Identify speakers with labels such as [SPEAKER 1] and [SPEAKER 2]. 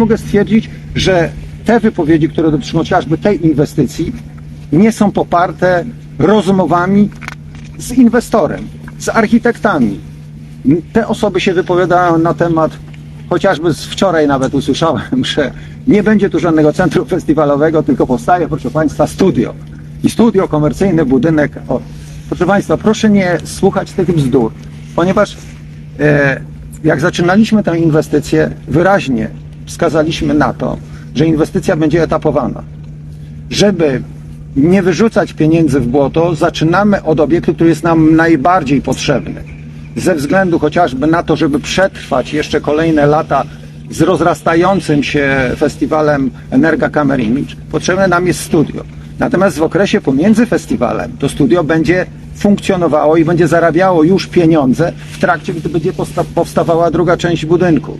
[SPEAKER 1] Mogę stwierdzić, że te wypowiedzi, które dotyczą chociażby tej inwestycji, nie są poparte rozmowami z inwestorem, z architektami. Te osoby się wypowiadają na temat, chociażby z wczoraj nawet usłyszałem, że nie będzie tu żadnego centrum festiwalowego, tylko powstaje, proszę Państwa, studio. I studio, komercyjny budynek. O, proszę Państwa, proszę nie słuchać tych bzdur, ponieważ e, jak zaczynaliśmy tę inwestycję, wyraźnie wskazaliśmy na to, że inwestycja będzie etapowana. Żeby nie wyrzucać pieniędzy w błoto, zaczynamy od obiektu, który jest nam najbardziej potrzebny. Ze względu chociażby na to, żeby przetrwać jeszcze kolejne lata z rozrastającym się festiwalem Energa Kamer Image, potrzebne nam jest studio. Natomiast w okresie pomiędzy festiwalem to studio będzie funkcjonowało i będzie zarabiało już pieniądze w trakcie, gdy będzie powstawała druga część budynku.